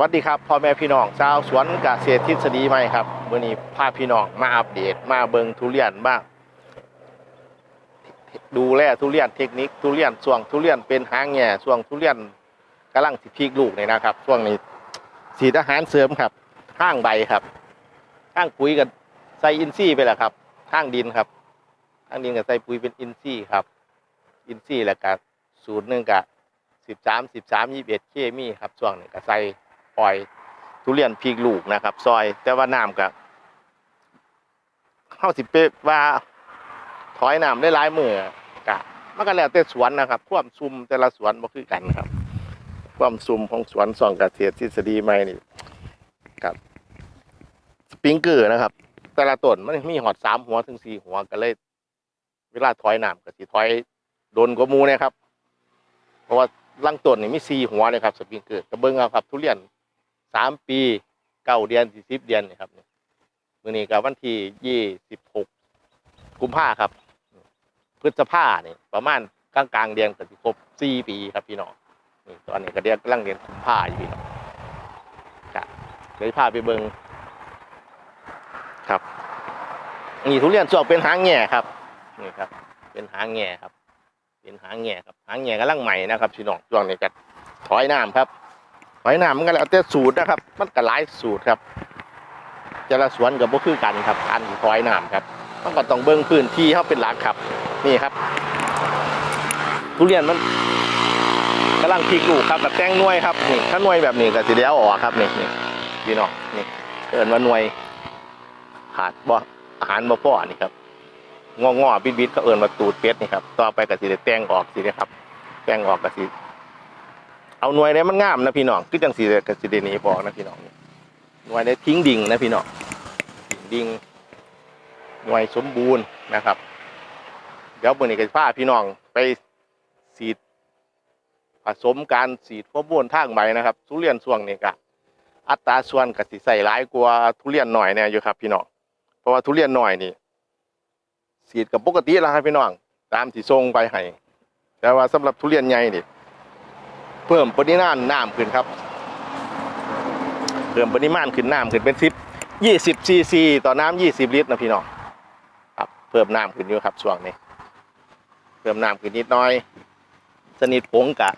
วัสดีครับพ่อแม่พี่น้องชาวสวนเกษตรทฤษฎีใหม่ครับวันนี้พาพี่น้องมาอัปเดตมาเบิงทุเรียนมางดูแลทุเรียนเทคนิคทุเรียนช่วงทุเรียนเป็นหางแง่ช่วงทุเรียนกำลังสิพีกลูกเนี่ยนะครับช่วงนี้สีดอาหารเสริมครับข้างใบครับข้างปุ๋ยกับใส่อินทรีย์ไปแหละครับข้างดินครับข้างดินกับใส่ปุ๋ยเป็นอินทรีย์ครับ อินทรีย์แล้วก็สูตรหนึ่งกับสิบสามสิบสามยี่สิบเอ็ดเคมีครับช่วงนี้ก็ใส่ ปล่อยทุเรียนพีกลูกนะครับ ซอย แต่ว่าน้ำกับเข้าสิเปว่าถอยน้ำได้หลายมือกะมันก็แล้วแต่สวนนะครับความซุ่มแต่ละสวนบ่คือกันครับ ความซุ่มของสวนส่องเกษตรทฤษฎีใหม่นี่ครับสปริงเกอร์นะครับ แต่ละต้นมันมีหอดสามหัวถึงสี่หัวก็เลย เวลาถอยน้ำก็สิถอยโดนกว่ามูเนะครับ เพราะว่าลังต้นนี่มีสี่หัวเลยครับสปริงเกอร์กระเบื้องเอาครับ ทุเรียน สามปีเก้าเดือนสี่สิบเดือนนี่ครับมือนี้กับวันที่ยี่สิบหกกุมภาครับ พฤษภาเนี่ยประมาณกลางกลางเดือนก็สิครบสี่ปีครับพี่น้องนี่ตอนนี้ก็เรียกกำลังเดือนกุมภาอยู่พี่น้องครับเลยพาไปเบิงครับนี่ทุเรียนสวกเป็นหางแง่ครับนี่ครับ เป็นหางแง่ครับ เป็นหางแง่ครับหางแง่กำลังใหม่นะครับพี่น้องช่วงนี้ก็ถอยน้ำครับ ถอยหน้ำมันก็แล้วแต่สูตรนะครับ มันก็หลายสูตรครับแต่ละสวนกับบ่คือกันครับการถอยน้ำครับมันก็ต้องเบิ่งพื้นที่เขาเป็นหลักครับนี่ครับ ทุเรียนมันกำลังพลิกลูกครับกับแตงน่วยครับนี่ถ้าน่วยแบบนี้ก็สิเดียวออกครับนี่นี่พี่น้องนี่เอินว่าหน่วยขาดบ่อาหารบ่พอนี่ครับงองอบิดๆก็เอินมาตูดเป็ดนี่ครับต่อไปก็สิได้แต่งออกสิเด้ครับแต่งออกก็สิ เอาหน่วยได้มันงามนะพี่น้องคือจังสิได้ก็สิได้หนีบอกนะพี่น้องหน่วยได้ทิ้งดิ่งนะพี่น้องดิ่งหน่วยสมบูรณ์นะครับ เดี๋ยวมื้อนี้ก็สิพาพี่น้องไปสีดผสมการสีดฮอร์โมนทางใบนะครับ ทุเรียนช่วงนี้ก็อัตราส่วนก็สิใส่หลายกว่าทุเรียนหน่อยเนี่ยอยู่ครับพี่น้องเพราะว่าทุเรียนหน่อยนี่สีดกับปกติแล้วครับพี่น้องตามที่ทรงไปให้แต่ว่าสำหรับทุเรียนใหญ่นี่ เพิ่มปริมาณน้ำขึ้นครับ เพิ่มปริมาณขึ้นน้ำขึ้นเป็นสิบยี่สิบซีซีต่อน้ำยี่สิบลิตรนะพี่น้องครับเพิ่มน้ำขึ้นอยู่ครับช่วงนี้ เพิ่มน้ำขึ้นนิดน้อย สนิทผงกะ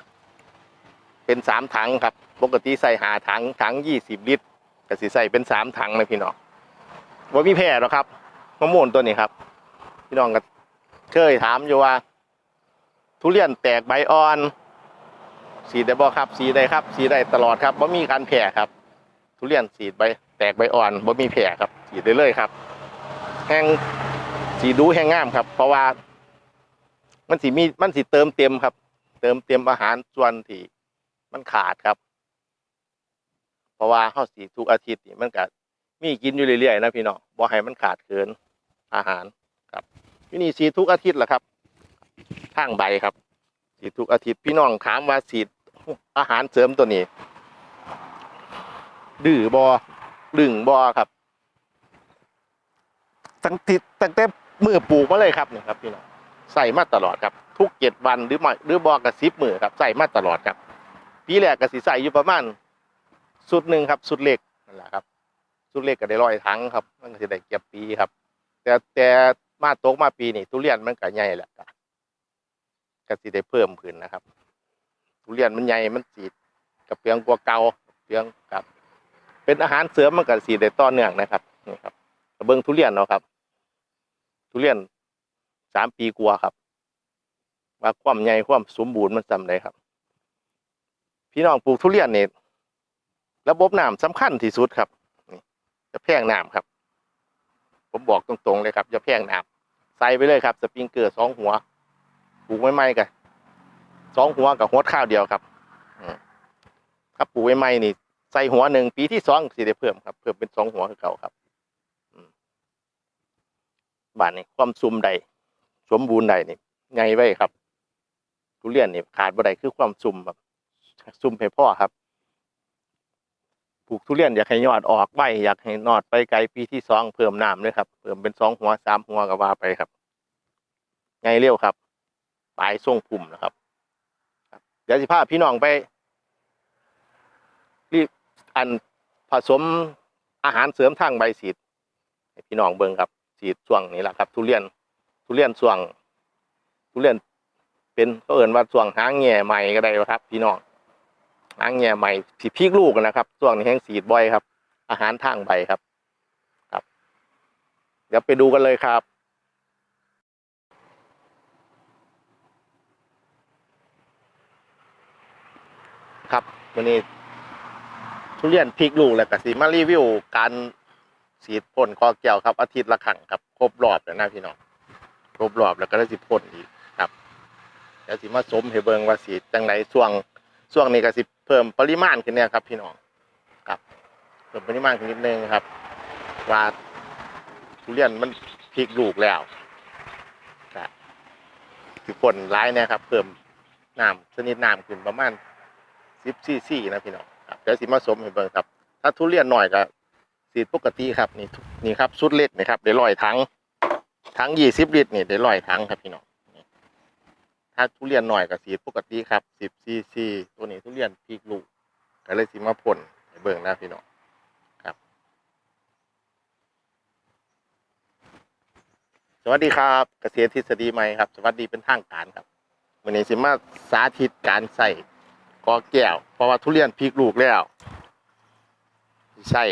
เป็นสามถังครับ ปกติใส่หาถังถังยี่สิบลิตรก็สิใส่เป็นสามถังนะพี่น้องว่ามีแพร่หรอครับมะม่วงตัวนี้ครับ พี่น้องก็เคยถามอยู่ว่า ทุเรียนแตกใบอ่อน สีได้บ่ครับ สีได้ครับ สีได้ตลอดครับบ่มีการแผ่ครับ ทุเรียนสีใบแตกใบอ่อนบ่มีแผ่ครับ สีได้เลยครับ แห้งสีดูแห้งงามครับ เพราะว่า มันสีมีมันสีเติมเต็มครับ เติมเต็มอาหารส่วนที่มันขาดครับ เพราะว่าเฮาวสีทุกอาทิตย์นี่มันก็มีกินอยู่เรื่อยๆนะพี่น้องบ่ให้มันขาดเกินอาหารที่นี่สีทุกอาทิตย์แหละครับทางใบครับสีทุกอาทิตย์พี่น้องถามว่าสี อาหารเสริมตัวนี้ ดื้อบอดึงบอครับตั้งติดตั้งแต่มือปลูกมาเลยครับนี่ครับพี่น้องใส่มาตลอดครับ ทุกเจ็ดวันหรือไม่หรือบอกระซิบมือครับใส่มาตลอดครับปีแรกก็สิใส่อยู่ประมาณสุดหนึ่งครับ สุดเล็กนั่นแหละครับ สุดเล็กก็ได้ร้อยถังครับ มันก็จะได้เก็บปีครับ แต่แต่มาตกมาปีนี้ทุเรียนมันก็ใหญ่แหละก็ก็สิได้เพิ่มขึ้นนะครับ ทุเรียนมันใหญ่มันสีกับเปลืองกว่าเกาเปลืองกับ เป็นอาหารเสริมมันก็สีได้ต่อเนื่องนะครับนี่ครับกระเบื้องทุเรียนเนาะครับ ทุเรียนสามปีกว่าครับ ว่าความใหญ่ความสมบูรณ์มันจำได้ครับ พี่น้องปลูกทุเรียนเนี่ยระบบน้ำสำคัญที่สุดครับนี่จะแพงน้ำครับ ผมบอกตรงๆเลยครับอย่าแพงน้ำใส่ไปเลยครับ สปริงเกอร์สองหัวปลูกไม่ๆกัน สองหัวกับหัวข้าวเดียวครับครับปลูกไม่นี่ใส่หัวหนึ่งปีที่สองสิได้เพิ่มครับ เพิ่มเป็นสองหัวคือเก่าครับบ้านนี้ความซุ่มใดสมบูรณ์ใดนี่ไงไว้ครับทุเรียนนี่ขาดบ่ได้คือความซุ่มแบบซุ่มให้พ่อครับปลูกทุเรียนอยากให้ยอดออกใบอยากให้นอดไปไกลปีที่สองเพิ่มน้ำเลยครับ เพิ่มเป็นสองหัวสามหัวก็ว่าไปครับ ไงเร็วครับปลายส่งพุ่มนะครับ เดี๋ยวสิพาพี่น้องไป รีบอันผสมอาหารเสริมทางใบสีดพี่น้องเบิ่งครับสีดช่วงนี้แหละครับ ทุเรียนทุเรียนช่วง ทุเรียนเป็นเขาเอื่นว่าช่วงหางแง่ใหม่ก็ได้ครับ พี่น้องหางแง่ใหม่สีพีกลูกนะครับช่วงนี้แห้งสีดบ่อยครับ อาหารทางใบครับ ครับ เดี๋ยวไปดูกันเลยครับ ครับวันนี้ทุเรียนพริกลูกแล้วก็สิมารีวิวการสีดพ่นคอแก้วครับ อาทิตย์ละครั้งครับครบรอบแล้วนะพี่น้องครบรอบแล้วก็ได้สิพ่นอีกครับแล้วสิมาสมให้เบิงว่าสีจังไดช่วงช่วงนี้ก็สิเพิ่มปริมาณขึ้นเนี่ยครับ พี่น้องครับเพิ่มปริมาณขึ้นนิดนึงครับ ว่าทุเรียนมันพริกลูกแล้วสิพ่นร้ายเนี่ยครับ เพิ่มน้ำชนิดน้ำขึ้นประมาณ สิบซีซีนะพี่น้องครับเดี๋ยวสิมาสมให้เบิ่งครับ ถ้าทุเรียนหน่อยก็สีดปกติครับนี่นี่ครับสุดเล็กนี่ครับเดี๋ยวลอยถังถังยี่สิบลิตรนี่เดี๋ยวลอยถังครับพี่น้องถ้าทุเรียนหน่อยก็สีดปกติครับสิบซีซีตัวนี้ทุเรียนพีกลูกก็เลยสิมาพ่นเบิ่งนะพี่น้องครับ สวัสดีครับ เกษตรทฤษฎีใหม่ครับ สวัสดีเป็นทางการครับวันนี้สิมาสาธิตการใส่ กอแก้ว เพราะว่าทุเรียนพริกลูกแล้ว ใช่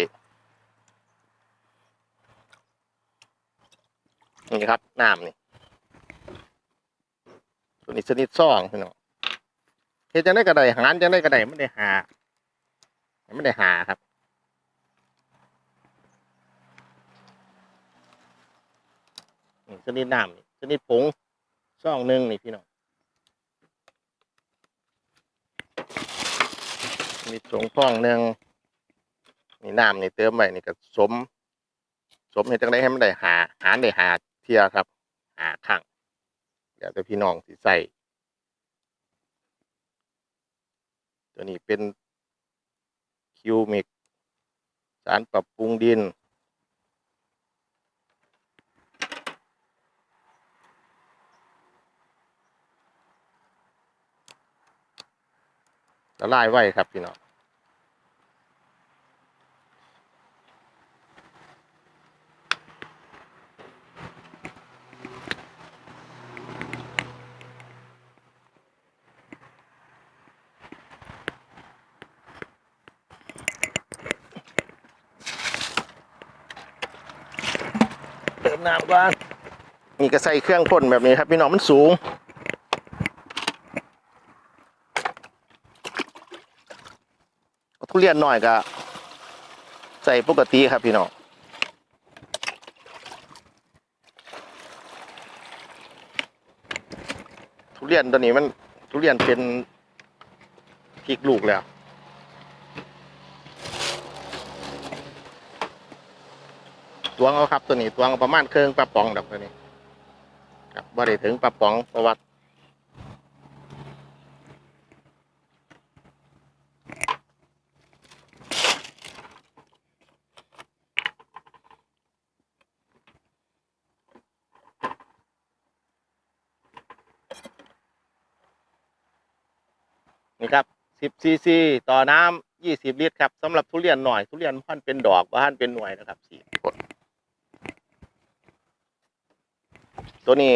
นี่ครับน้ำนี่ตัวนี้ชนิดซ่องพี่น้องเฮ็ดจังได้กระไดหารจังได้กระไดไม่ได้หาไม่ได้หาครับนี่ชนิดน้ำนี่ชนิดผงซ่องหนึ่งนี่พี่น้อง มีสงฟองหนึ่งมีน้ำนี่เติมไปนี่ก็สม สมเห็นจังได้ให้มันได้หาหารได้หาเทียครับ หาข้างเดี๋ยวจะพี่น้องสิใส่ตัวนี้เป็นคิวมิก สารปรับปรุงดิน ละลายไว้ครับพี่น้องเติมน้ำก่อนนี่ก็ใส่เครื่องพ่นแบบนี้ครับพี่น้องมันสูง ทุเรียนหน่อยก็ใส่ปกติครับพี่น้องทุเรียนตัวนี้มันทุเรียนเป็นพริกลูกแล้วตวงเอาครับตัวนี้ตวงประมาณเครื่องปลาป๋องดอกตัวนี้ครับบ่ได้ถึงปลาป๋องประวัติ นี่ครับ10ซีซีต่อน้ำ20ลิตรครับสำหรับทุเรียนหน่อยทุเรียนพันเป็นดอกบ้านเป็นหน่วยนะครับสี่ตัวนี้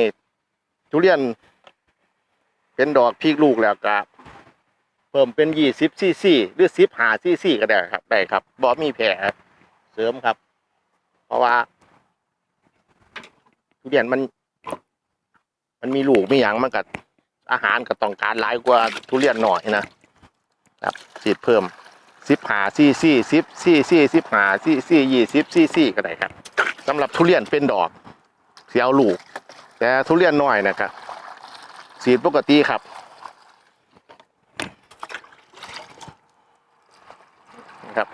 ทุเรียน เป็นดอกพีกลูกแล้วก็เพิ่มเป็น20ซีซีหรือ15ซีซีก็ได้ครับได้ครับบ่มีแผลเสริมครับ เพราะว่า ทุเรียนมัน มันมีลูกมีอย่างมันกัด อาหารก็ต้องการหลายกว่าทุเรียนหน่อยนะครับสีดเพิ่มสิบหาซี่ซี่สิบซี่ซี่สิบหาซี่ซี่ยี่สิบซี่ซี่ก็ได้ครับสำหรับทุเรียนเป็นดอกเสียเอาลูก แต่ทุเรียนน้อยนะครับสีดปกติครับนะครับ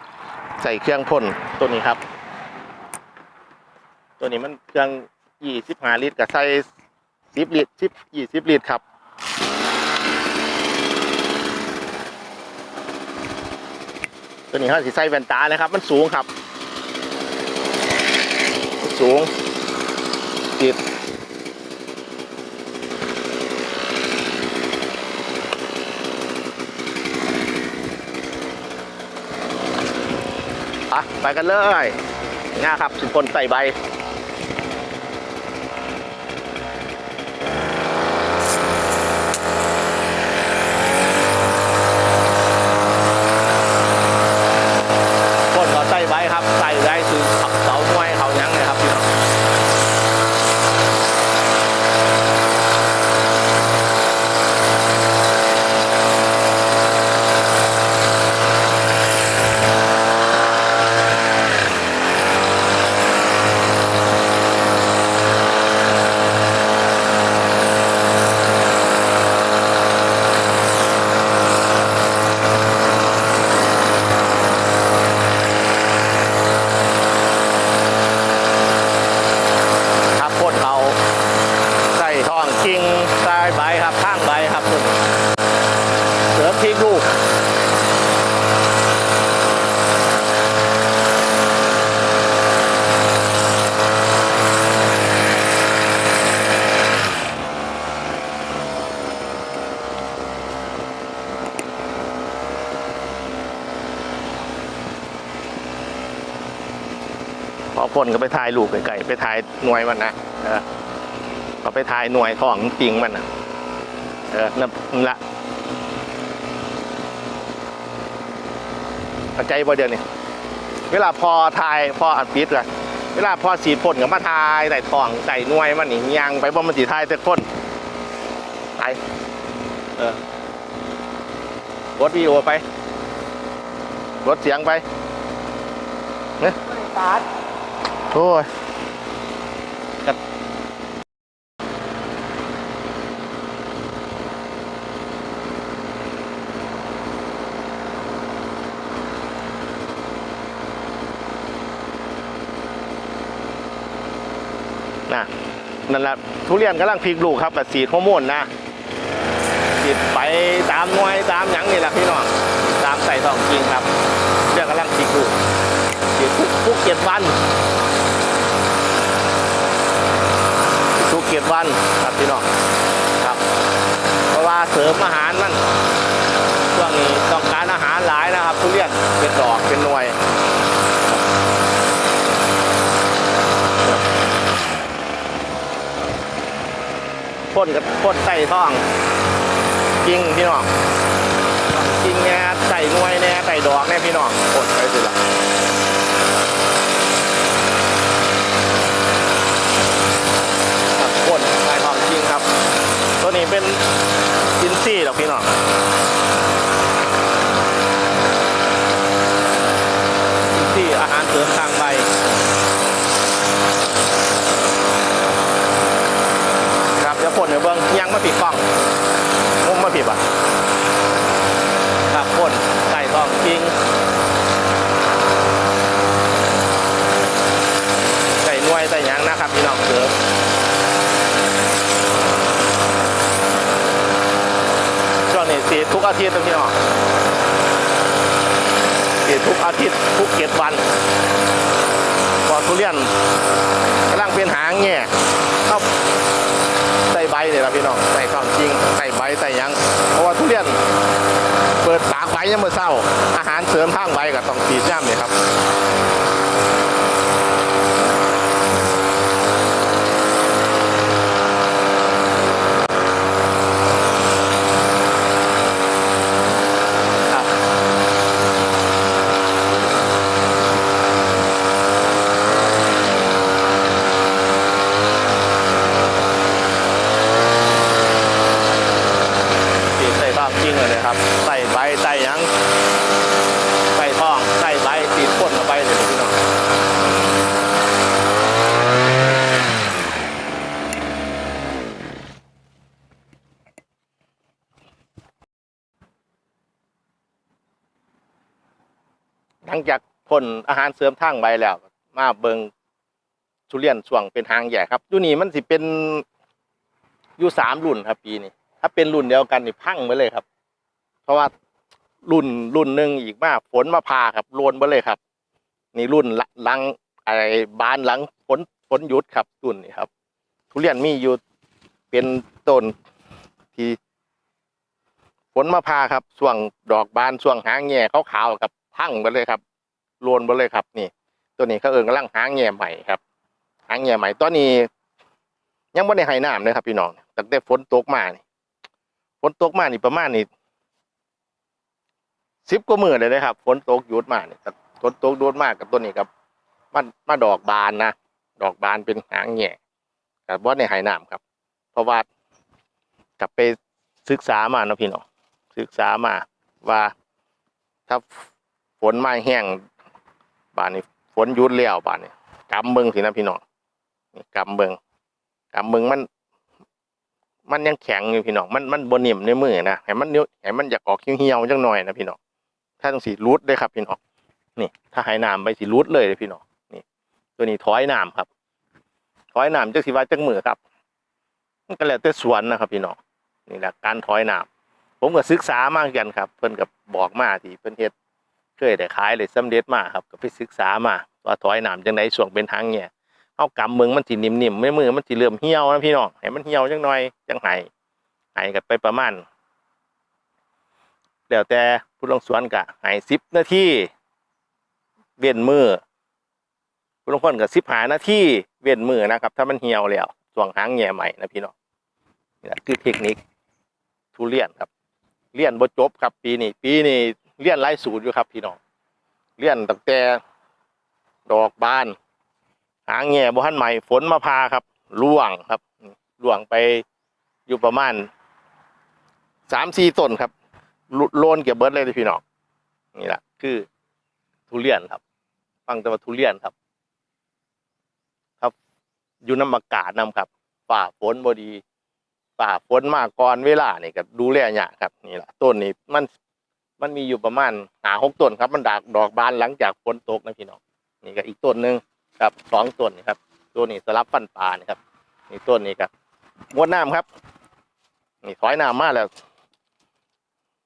ใส่เครื่องพ่นตัวนี้ครับ ตัวนี้มันเครื่องยี่สิบห้าลิตรกับใส่สิบลิตรสิบยี่สิบลิตรครับ ตัวนี้เขาสีใส่แว่นตานะครับ มันสูงครับ สูงติดะไปกันเลยง่าครับสิบคนใส่ใบ คนเขาใส่ใบครับ ใส่ใบคือขับเสาหน่วยเขายังเลยครับพี่น้องครับคนเขาใส่ทองกิ่งใส่ใบครับข้างใบครับคุณเสริมพริกลูก พ่นก็ไปถ่ายลูกไก่ไปถ่ายหน่วยมันนะเออก็ไปถ่ายหน่วยของจริงมันนะเออนั่นละใจบ่เดียวนี่เวลาพอถ่ายพออัดปิดเลยเวลาพอสีพ่นกับมาถ่ายใส่ทองใส่หน่วยมันนี่ยังไปบ่มันสีถ่ายแต่พ่นไปเออกดวีโอไปกดเสียงไปเนี่ย โอ้ยกัดน่ะนั่นแหละทุเรียนกำลังพลิกลูกครับกับสีดฮอร์โมนนะสีดไปตามหน่วยตามหยังนี่แหละพี่น้องตามใส่ทองจริงครับเรื่องกำลังพลิกลูกสี ดทุกทุกเจ็ดวันทุกเกียรติวันครับพี่น้องครับ เพราะว่าเสริมอาหารมันช่วงนี้ต้องการอาหารหลายนะครับทุเรียนเป็นดอกเป็นหน่วยพ่นกับพ่นใส่ท้องจริงพี่น้องจริงแน่ใส่หน่วยแน่ใส่ดอกแน่พี่น้องพ่นไปสิละ ครับก้นลายทองจริงครับ ตัวนี้ เป็นอินซี่หรอกพี่น้องอินซี่อาหารเสริมทางใบครับเดี๋ยวพ่นเดี๋ยวเบิ้งยังมาผิดกล้องมุมมาผิดอะครับพ่นไก่ทองจริงไก่นวยไก่หยังนะครับพี่น้องเสริม ช่วงนี้สีดทุก อาทิตย์นะพี่น้องสีดทุกอาทิตย์ทุกเจ็ดวันพอทุเรียนกำลังเป็นหางแง่เข้าใส่ใบเลยนะพี่น้องใส่ความจริงใส่ใบใส่ยัง เพราะว่าทุเรียน เปิดปากใบยังเมื่อเศร้า อาหารเสริมทางใบก็ต้องสีดย่ำเนี่ยครับสีใส่ทองจริงเลยนะครับ ใส่ใบใส่หยังใส่ทองใส่ใบสีพ่นเข้าไปเลยพี่น้องหลั งจากพ่นอาหารเสริมทางใบแล้ว มาเบิงทุเรียนช่วงเป็นหางใหญ่ครับอยู่นี่มันสิเป็นอยู่สามรุ่นครับ ปีนี้ถ้าเป็นรุ่นเดียวกันนี่พังไปเลยครับ เพราะว่ารุ่นรุ่นหนึ่งอีกมากฝนมาพาครับโลนไปเลยครับ นี่รุ่นหลังอะไรบานหลังฝนฝนหยุดครับรุ่นนี้ครับ ทุเรียนมีอยู่เป็นต้นที่ฝนมาพาครับช่วงดอกบานช่วงหางแง่ขาวๆกับ พังไปเลยครับโลนไปเลยครับ นี่ ตัวนี้เขาเอิญกำลังหางแง่ใหม่ครับ หางแง่ใหม่ตอนนี้ ยังไม่ได้ให้น้ำเลยครับพี่น้องตั้งแต่ฝนตกมานี่ฝนตกมานี่ประมาณนี่สิบกว่ามือเลยนะครับฝนตกหยุดมานี่แต่ฝนตกหยุดมากกับตัวนี้ครับมันมาดอกบานนะดอกบานเป็นหางแง่กับว่าในให้น้ำครับ เพราะว่ากลับไปศึกษามาเนาะพี่น้องศึกษามาว่าถ้า ฝนมาแห้งบานนี้ฝนยุดแล้วบานนี้กำเบิงสินะพี่น้องนี่กำเบิงกำเบิงมัน มันยังแข็งอยู่พี่น้องมันมันบนิ่มในมือนะให้มันนิ้วให้มันอยากออกเหี่ยวๆจังหน่อยนะพี่น้องถ้าต้องสีรูดเลยครับพี่น้องนี่ ถ้าให้น้ำไปสีรูดเลยเลยพี่น้องนี่ ตัวนี้ถอยน้ำครับถอยน้ำจักสิว่าจังมือครับก็แล้วแต่สวนนะครับ พี่น้องนี่แหละการถอยน้ำผมก็ศึกษามาเหมือนกันครับ เพิ่นกับบอกมาที่เพิ่นเฮ็ด เคยได้ขายเลยสำเร็จมาครับก็ไปศึกษามาว่าถอยหน้ำจังไดช่วงเป็นทางเนี่ยเอากำเมืองมันสินิ่มๆไม่มือมันสิเริ่มเหี่ยวนะพี่น้องให้มันเหี่ยวจังหน่อยจังไห้ไห้กันไปประมาณแล้วแต่ผู้ลงสวนก็ไห้10นาทีเว้นมือผู้ลงคนก็15นาทีเว้นมือนะครับ ถ้ามันเหี่ยวแล้วช่วงหางแง่ใหม่นะพี่น้องนี่แหละคือเทคนิคทุเรียนครับเรียนบ่จบครับปีนี้ปีนี้ เรียนหลายสูตรอยู่ครับพี่น้องเรียนตั้งแต่ดอกบาน หางแง่บ่ทันใหม่ฝนมาพาครับล่วงครับล่วงไปอยู่ประมาณสามสี่ต้นครับลุโลนเก็บเบิร์ดเลยพี่น้องนี่แหละคือทุเรียนครับ ฟังแต่ว่าทุเรียนครับ ครับ อยู่น้ำอากาศนํครับฝ่าฝนบดีฝ่าฝนมาก่อนเวลานี่ก็ดูแลยากครับ นี่แหละต้นนี้มัน มันมีอยู่ประมาณหาหกต้นครับ มันดากดอกบานหลังจากฝนตกนะพี่น้องนี่ก็อีกต้นหนึ่งครับสองต้นนี่ครับ ตัวนี้สลับฟันปลานี่ครับนี่ต้นนี้ครับมวดน้ำครับ นี่ถอยน้ำมาแล้ว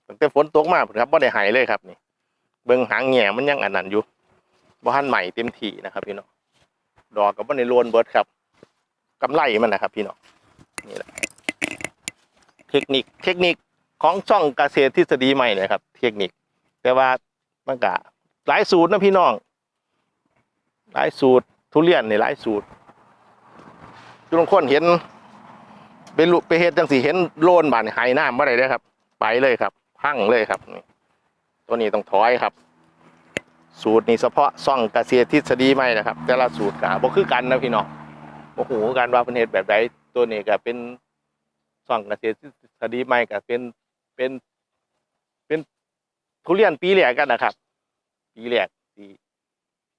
ตั้งแต่ฝนตกมาพุ่นครับไ่ได้หายเลยครับนี่ เบิ้งหางแง่มันยังอันนั้นอยู่บ่ทันใหม่เต็มที่นะครับ พี่น้องดอกกับบ่ในโลนเบิร์ดครับกำไรมันนะครับ พี่น้องนี่แหละเทคนิคเทคนิค ของช่องเกษตรทฤษฎีใหม่เลยครับ เทคนิค แต่ว่ามันก็หลายสูตรนะพี่น้อง หลายสูตรทุเรียนในหลายสูตรทุกคนเห็นไปลุไปเฮ็ดจังสีเห็นโลนบานหายน้ำเมื่อไรเลยครับ ไปเลยครับ พังเลยครับนี่ตัวนี้ต้องถอยครับ สูตรนี้เฉพาะช่องเกษตรทฤษฎีใหม่นะครับ แต่ละสูตรก็บ่คือกันนะพี่น้องบ่ฮู้กันว่าเป็นเฮ็ดแบบใดตัวนี้ก็เป็นส่องเกษตรทฤษฎีใหม่ก็เป็น เป็นเป็นทุเรียนปีแรกกันนะครับ ปีแรกที่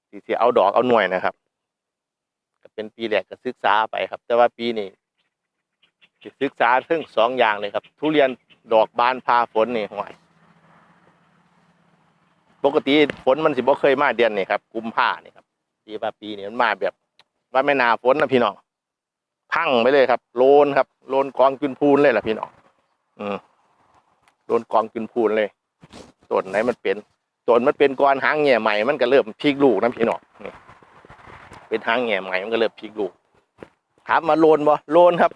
ที่ที่เอาดอกเอาหน่วยนะครับก็เป็นปีแรกก็ศึกษาไปครับ แต่ว่าปีนี้ศึกษาถึงสองอย่างเลยครับ ทุเรียนดอกบานพาฝนนี่ห่วยปกติฝนมันสิบ่เคยมาเดือนนี่ครับกุมภาเนี่ครับปีว่าปีนี้มันมาแบบ ว่าไม่นาฝนนะพี่น้องพังไปเลยครับ โลนครับ โลนกองจุนพูนเลยล่ะพี่น้องอืม โลนกองจุนพูนเลยต้นไหนมันเป็นต้นมันเป็นก้อนหางแง่ใหม่มันก็เริ่มพลิกลูกนะพี่น้องนี่เป็นหางแง่ใหม่มันก็เริ่มพลิกลูกถามมาโลนบ่โลนครับ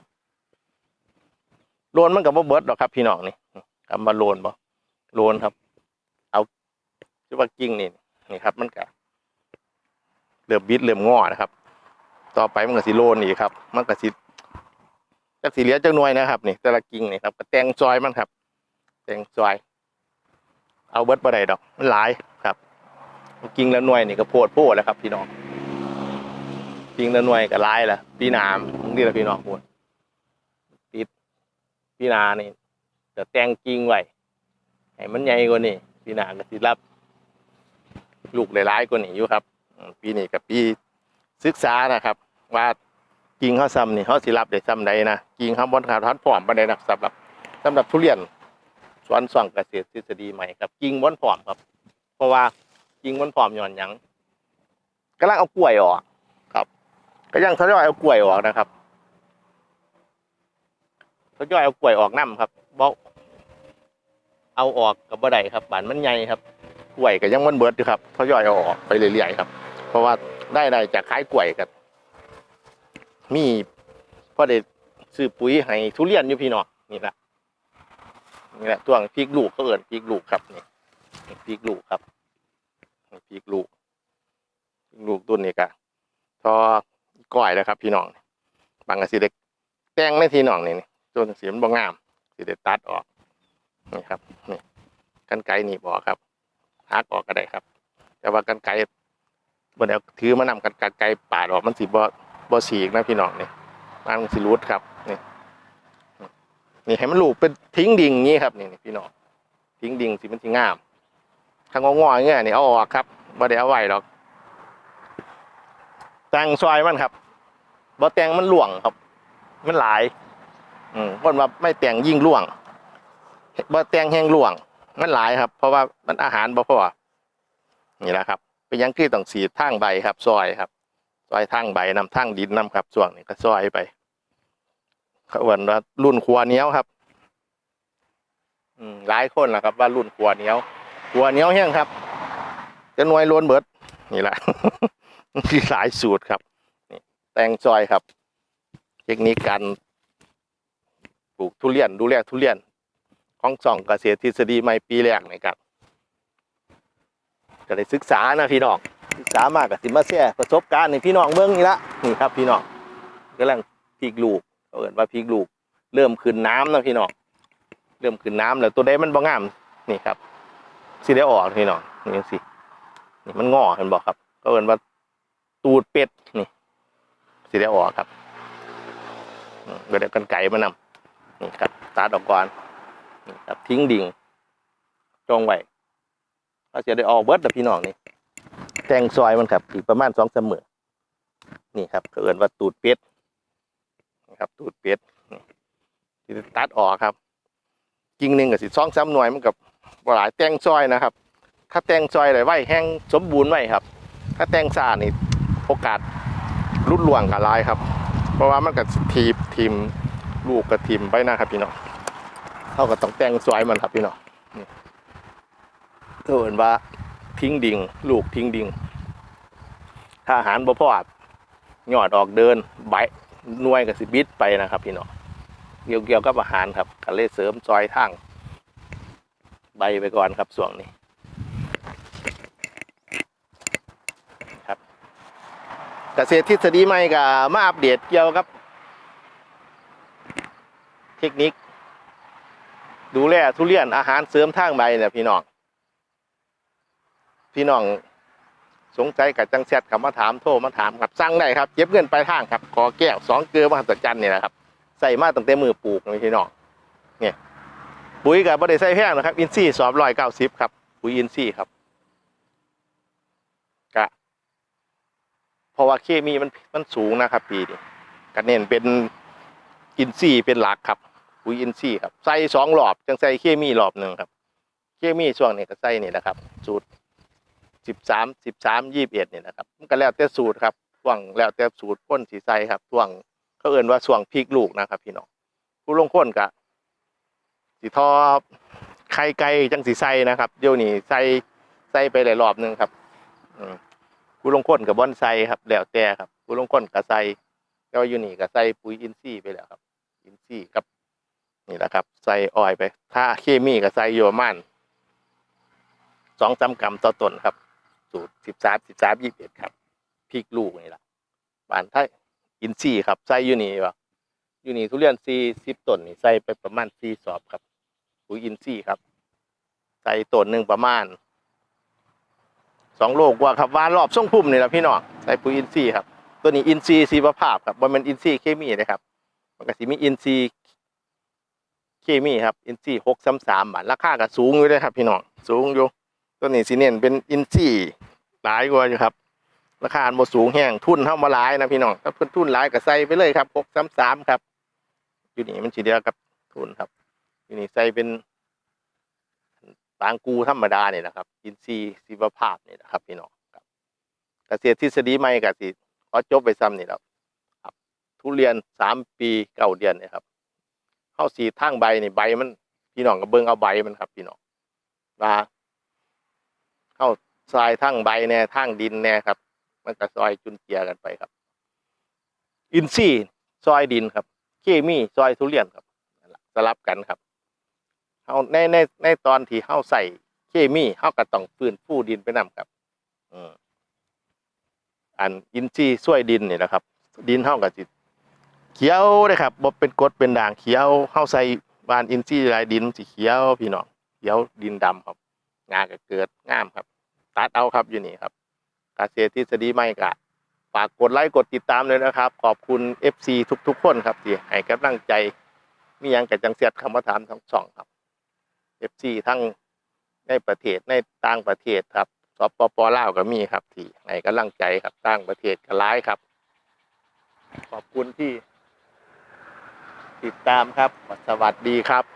โลนมันกับบ่เบิร์ดหรอกครับ พี่น้องนี่กลับมาโลนบ่โลนครับ เอาที่ว่ากิ่งนี่นี่ครับ มันก็เริ่มบิดเริ่มงอนะครับ ต่อไปมันก็สิโลนอีกครับ มันก็สิจักสีเหลียจักหน่วยนะครับ นี่แต่ละกิ่งนี่ครับก็แต่งซอยมันครับ แตงซอย เอาเบิดบ่ได้ดอก มันหลายครับกิ่งละหน่วยนี่ก็โพดโพดแล้วครับ พี่น้องกิ่งละหน่วยก็หลายล้วปีหนามนี่แหละพี่น้องพูดติดปีหนานี่จะแต่งกิงไว้ให้มันใหญ่กว่านี้ปีหนาก็สิรับลูกหลายๆกว่านี้อยู่ครับ ปีนี้กับปีศึกษานะครับ ว่ากิ่งเขาซ้ำนี่เขาสิรับได้ซ้ำใดนะกิ่งเขาบนขาทัดพร้อมปานใดนะสำหรับสำหรับทุเรียน สวนส่องเกษตรทฤษฎีใหม่ครับกิ่งบนพร้อมครับ เพราะว่ากิ่งบนพร้อมย้อนยังกำลังเอากล้วยออกครับก็ยังทยอยเอากล้วยออกนะครับทยอยเอากล้วยออกน้ำครับบอกเอาออกกับบ่ได้ครับบานมันใหญ่ครับกล้วยก็ยังมันเบิดอยู่ครับทยอยเอาออกไปเรื่อยๆครับ เพราะว่าได้ได้จากขายกล้วยกับมีพ่อเด็ดซื้อปุ๋ยให้ทุเรียนอยู่พี่น้องนี่แหละ นี่แหละตัวพริกลูกก็เอิญพริกลูกครับนี่พริกลูกครับนี่พริกลูกลูกต้นนี่ก็ทอก้อยแล้วครับ พี่น้องบางก็สิเด็กแต่งในที่น้องนี่นี่ต้นสีมันบ่งามสิเด็ตัดออกนี่ครับนี่กันไกหนีบออกครับหักออกก็ได้ครับ แต่ว่ากันไกบ่ได้เอาถือมานำกันกันไกรปาดออกมันสิบ่บ่ฉีกนะพี่น้องนี่มันสิรูดครับนี่ นี่ให้มันลูกเป็นทิ้งดิ่งอย่างนี้ครับนี่พี่น้องทิ้งดิ่งสิมันสิงามถ้างองอเงี้ยนี่เอาออกครับบ่ได้เอาไว้หรอกแต่งซอยมันครับบ่แต่งมันหลวงครับ มันหลาย อืมคนว่าไม่แต่งยิ่งหลวงบ่แต่งแห้งหลวง มันหลายครับ เพราะว่ามันอาหารบ่พอนี่แหละครับ เป็นยังคือต้องสีดทางใบครับ ซอยครับ ซอยทางใบนำทางดินนำครับช่วงนี้ก็ซอยไป เขาเอิ้นว่ารุ่นครัวเนี้ยวครับ อืมหลายคนนะครับ ว่ารุ่นครัวเนี้ยวหัวเนี้ยวแห้งครับจะหน่วยล้วนเบิด นี่แหละที่หลายสูตรครับนี่แตงซอยครับ เทคนิคการปลูกทุเรียนดูแลทุเรียน ของส่องเกษตรทฤษฎีใหม่ปีแรกนี่ครับก็ได้ศึกษานะพี่น้องศึกษามากกับสิมาแชร์ประสบการณ์ในพี่น้องเบิ้งนี่ละนี่ครับ พี่น้องกำลังพริกลูก เขาเอินว่าพริกลูก เริ่มขึ้นน้ำนะพี่น้องเริ่มขึ้นน้ำแล้วตัวใดมันบ่งามนี่ครับสิได้ออกพี่น้องนี่สินี่มันงอเห็นบอกครับ ก็เอินว่าตูดเป็ดนี่สิได้ออกครับอืมก็ได้กันไก่มานำนี่ครับตัดออกก่อนนี่ครับทิ้งดิ่งจองไว้ก็จะได้ออกเบิร์ดแต่พี่น้องนี่แตงซอยมันครับอีกประมาณสองเสมอนี่ครับก็เอินว่าตูดเป็ด ครับตูดเป็ดนี่ที่ตัดออกครับกิ่งหนึ่งกับสิสองสามหน่วยมันกับหลายแตงซอยนะครับ ถ้าแตงซอยเลยไว้แห้งสมบูรณ์ไว้ครับ ถ้าแตงซานี่โอกาสรุดล่วงกับลายครับ เพราะว่ามันกับทีมทีมลูกกับทีมไปนะครับพี่น้องเท่ากับต้องแตงซอยมันครับพี่น้องนี่เอินว่าทิ้งดิ่งลูกทิ้งดิ่งถ้าอาหารบ่พอหยอดออกเดินใบ หน่วยกับสิบิดไปนะครับ พี่น้องเกี่ยวเกี่ยวกับอาหารครับก็เลยเสริมซอยทางใบไปก่อนครับส่วงนี้ครับเกษตรทฤษฎีใหม่ก็มาอัปเดตเกี่ยวกับ เทคนิค ดูแลทุเรียนอาหารเสริมทางใบเนี่ยพี่น้องพี่น้อง สงสัยกับจังแซดกับมาถามโทรมาถามครับสั่งได้ครับเก็บเงินไปลายทางครับขอแก้วสองเกลือมหัศจรรย์นี่แหละครับใส่มาตั้งแต่มือปลูกนี่พี่น้องปุ๋ยกับบริไซแพงนะครับ อินซี่สอบร้อยเก้าสิบครับปุ๋ยอินซี่ครับกะเพราะว่าเคมีมันมันสูงนะครับ ปีนี้ก็เน้นเป็นอินซี่เป็นหลักครับปุ๋ยอินซี่ครับใส่สองรอบจังใส่เคมีรอบหนึ่งครับ เคมีช่วงนี้ก็ใส่นี่นะครับสูตร สิบสามสิบสามยี่สิบเอ็ดเนี่ยนะครับมันก็แล้วแต่สูตรครับช่วงแล้วแต่สูตรพ่นสีใสครับช่วงเขาเอื่นว่าช่วงพีกลูกนะครับ พี่น้องผู้ลงพ่นกะสีทอไข่ไก่จังสีใสนะครับเดี๋ยวนี้ใส่ใสไปหลายรอบหนึงครับผู้ลงค้นกับบอนไซครับแล้วแต่ครับผู้ลงค้นกับใส่ก็อยู่นี่ก็ใส่ปุ๋ยอินทรีย์ไปแล้วครับ อินทรีย์กับนี่แหละครับใส่ออยไป ถ้าเคมีก็ใส่โยมันสองสามกรัมต่อต้นครับ สูตรสิบสามสิบสามยี่สิบเอ็ดครับพริกลูกนี่แหละบานไทยอินทรีย์ครับใส่ยูนี่ว่าอยู่นี่ทุเรียนซีสิบต้นนี่ใส่ไปประมาณสี่สอบครับปุ๋ยอินทรีย์ครับ ใส่ต้นหนึ่งประมาณสองโลกว่าครับวานรอบส่งพุ่มนี่แหละพี่น้องใส่ปุ๋ยอินทรีย์ครับ ตัวนี้อินทรีย์ชีวภาพครับบ่แมันอินทรีย์เคมีนะครับมันก็สิมีอินทรีย์เคมีครับอินทรีย์หกสามสามบาทราคาก็สูงอยู่เลยครับ พี่น้องสูงอยู่ ตัวนี้สิเน้นเป็นอินทรีย์หลายกว่าอยู่ครับ ราคาบ่สูงแห้งทุนเท่ามาหลายนะพี่น้องถ้าเพิ่นทุนหลายก็ใส่ไปเลยครับหกสามสามครับ อยู่นี่มันสีเดียวกับทุนครับ อยู่นี่ใส่เป็นปางกูธรรมดาเนี่ยนะครับอินทรีย์ชีวภาพนี่นะครับพี่น้องครับเกษตรทฤษฎีใหม่กับสิขอจบไปซ้ำนี่แล้วครับ ทุเรียนสามปีเก้าเดือนนี่ยครับเข้าสีทางใบนี่ใบมันพี่น้องก็เบิ่งเอาใบมันครับ พี่น้องว่า เข้าทรายทางใบแน่ทางดินแน่ครับ มันก็ซอยจุนเจียกันไปครับ อินทรีซอยดินครับ เคมีซอยทุเรียนครับนั่นล่ะสลับกันครับเฮาในในในตอนที่เฮาใส่เคมีเฮาก็ต้องฟื้นฟูดินไปนํครับอืมอันอินทรีช่วยดินนี่นะครับ ดินเฮาก็สิเขียวเลยครับบ่เป็นกรดเป็นด่างเขียวเฮาใส่บานอินทรีหลายดินสิเขียวพี่น้องเขียวดินดำครับ งาก็เกิดงามครับตัดเอาครับอยู่นี่ครับกาเกษตรทฤษฎีใหม่ก็ฝากกดไลค์กดติดตามเลยนะครับ ขอบคุณ FC ทุก ๆ คนครับที่ให้กำลังใจมียังกับจังเสียดคำว่าถามทั้งสองครับ FC ทั้งในประเทศในต่างประเทศครับสปปลาวก็มีครับที่ให้กำลังใจครับต่างประเทศก็ร้ายครับ ขอบคุณที่ติดตามครับ สวัสดีครับ